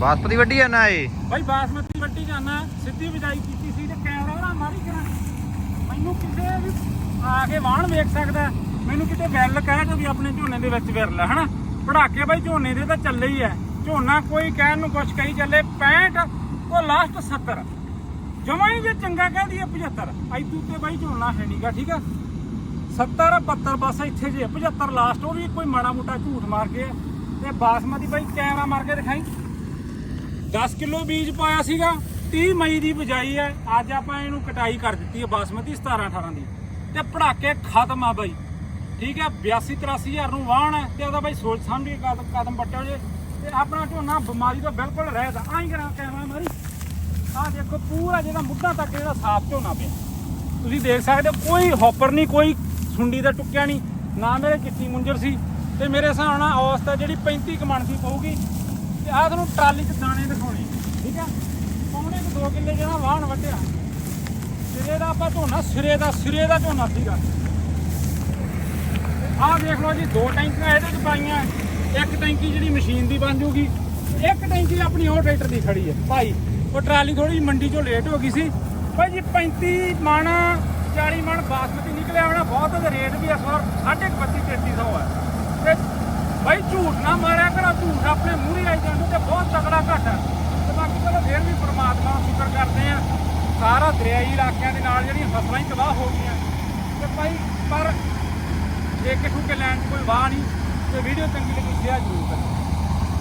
ਬਾਸਪਤੀ ਵੱਡੀ ਆ ਨਾ ਬਾਈ ਬਾਸਮਤੀ ਵੱਟੀ ਜਾਣਾ ਸਿੱਧੀ ਬਿਜਾਈ ਕੀਤੀ ਸੀ ਤੇ ਕੈਮਰਾ ਨਾ ਮਾਰੀ ਕਰਾਂ। ਮੈਨੂੰ ਕਿਸੇ ਵੀ ਆ ਕੇ ਵਾਹਣ ਵੇਖ ਸਕਦਾ, ਮੈਨੂੰ ਕਿਤੇ ਵੈਲ ਕਹਿ ਕੇ ਵੀ ਆਪਣੇ ਝੋਨੇ ਦੇ ਵਿੱਚ ਵਿਰਲ ਹਨਾ? ਪੜਾਕੇ ਬਾਈ ਝੋਨੇ ਦੇ ਤਾਂ ਚੱਲੇ ਹੀ ਐ ਝੋਨਾ ਕੋਈ ਕਹਿਣ ਨੂੰ ਕੁਛ ਕਹੀ ਚੱਲੇ 65 ਉਹ ਲਾਸਟ 70 ਜਮਾ ਹੀ ਜੇ ਚੰਗਾ ਕਹਿ ਦਈਏ 75 ਐਦੂ ਤੇ ਬਾਈ ਝੋਨਾ ਹੈ ਨਹੀਂਗਾ ਠੀਕ ਆ? 70 72 ਬਸ ਇੱਥੇ ਜੇ 75 ਲਾਸਟ ਉਹ ਵੀ ਕੋਈ ਮਾੜਾ ਮੋਟਾ ਝੂਠ ਮਾਰ ਕੇ ਤੇ ਬਾਸਮਤੀ ਬਾਈ ਕੈਮਰਾ ਮਾਰ ਕੇ ਦਿਖਾਈ। 10 ਕਿਲੋ ਬੀਜ ਪਾਇਆ ਸੀਗਾ 30 ਮਈ ਦੀ ਬਜਾਈ ਹੈ, ਅੱਜ ਆਪਾਂ ਇਹਨੂੰ ਕਟਾਈ ਕਰ ਦਿੱਤੀ ਹੈ ਬਾਸਮਤੀ 17 18 ਦੀ। ਤੇ ਪੜਾਕੇ ਖਤਮ ਆ ਬਾਈ। ਠੀਕ ਹੈ 82 83 ਹਜ਼ਾਰ ਨੂੰ ਵਾਹਣ ਹੈ, ਤੇ ਉਹਦਾ ਬਾਈ ਸੋਚ ਸਮਝ ਕੇ ਕਦਮ ਕਦਮ ਵੱਟੋ ਜੇ। ਤੇ ਆਪਣਾ ਝੋਨਾ ਬਿਮਾਰੀ ਤੋਂ ਬਿਲਕੁਲ ਰਹਿਤ ਆਈ ਕਰਾਂ ਕੈਮਰਾ ਮਾਰੀ। ਆਹ ਦੇਖੋ, ਪੂਰਾ ਜਿਹੜਾ ਮੁੱਢਾ ਤੱਕ ਇਹਦਾ ਸਾਫ਼ ਝੋਨਾ ਪਿਆ। ਤੁਸੀਂ ਦੇਖ ਸਕਦੇ ਹੋ, ਕੋਈ ਹੌਪਰ ਨਹੀਂ, ਕੋਈ ਸੁੰਡੀ ਦਾ ਟੁੱਕਿਆ ਨਹੀਂ। ਨਾ ਮੇਰੇ ਕਿੱਤੀ ਮੁੰਜਰ ਸੀ, ਤੇ ਮੇਰੇ ਹਿਸਾਬ ਨਾਲ ਔਸਤ ਹੈ ਜਿਹੜੀ 35 ਕਮਣ ਦੀ ਪਊਗੀ। ਤੇ ਆਹ ਤੁਹਾਨੂੰ ਟਰਾਲੀ 'ਚ ਦਾਣੇ ਦਿਖਾਉਣੇ ਠੀਕ ਆ? ਪੌਣੇ ਕੁ 2 ਕਿੱਲੇ ਜਿਹੜਾ ਵਾਹਣ ਵੱਢਿਆ। ਸਿਰੇ ਦਾ ਆਪਾਂ ਝੋਨਾ, ਸਿਰੇ ਦਾ ਸਿਰੇ ਦਾ ਝੋਨਾ ਸੀਗਾ। ਆਹ ਦੇਖ ਲਓ ਜੀ, ਦੋ ਟੈਂਕੀਆਂ ਇਹਦੇ 'ਚ ਪਾਈਆਂ। ਇੱਕ ਟੈਂਕੀ ਜਿਹੜੀ ਮਸ਼ੀਨ ਦੀ ਬਣ ਜੂਗੀ, ਇੱਕ ਟੈਂਕੀ ਆਪਣੀ ਉਹ ਟਰੈਕਟਰ ਦੀ ਖੜੀ ਹੈ ਭਾਈ, ਉਹ ਟਰਾਲੀ ਥੋੜੀ ਮੰਡੀ 'ਚੋਂ ਲੇਟ ਹੋ ਗਈ ਸੀ। ਭਾਈ ਜੀ 35 ਮਣ 40 ਮਣ ਬਾਸਮਤੀ ਨਿਕਲਿਆ ਹੋਣਾ ਬਹੁਤ ਉਹਦਾ ਰੇਟ ਵੀ ਇਸ ਵਾਰ 32 3300 ਹੈ ਤੇ ਭਾਈ ਝੂਠ ਨਾ ਮਾਰਿਆ ਕਰੋ, ਝੂਠ ਆਪਣੇ ਮੂਹਰੇ ਆਈ ਜਾਂਦੇ ਤੇ ਬਹੁਤ ਤਕੜਾ ਘਟ ਹੈ। ਤੇ ਬਾਕੀ ਚਲੋ ਫੇਰ ਵੀ ਪ੍ਰਮਾਤਮਾ ਦਾ ਸ਼ੁਕਰ ਕਰਦੇ ਆ ਸਾਰਾ ਦਰਿਆਈ ਇਲਾਕਿਆਂ ਦੇ ਨਾਲ ਜਿਹੜੀਆਂ ਫਸਲਾਂ ਹੀ ਤਬਾਹ ਹੋ ਗਈਆਂ। ਤੇ ਭਾਈ, ਪਰ ਠੇਕੇ ਠੂਕੇ ਲੈਣ 'ਚ ਕੋਈ ਵਾਹ ਨਹੀਂ, ਤੇ ਵੀਡੀਓ ਚੰਗੀ ਲੱਗੀ ਸ਼ੇਅਰ ਜ਼ਰੂਰ ਕਰੋ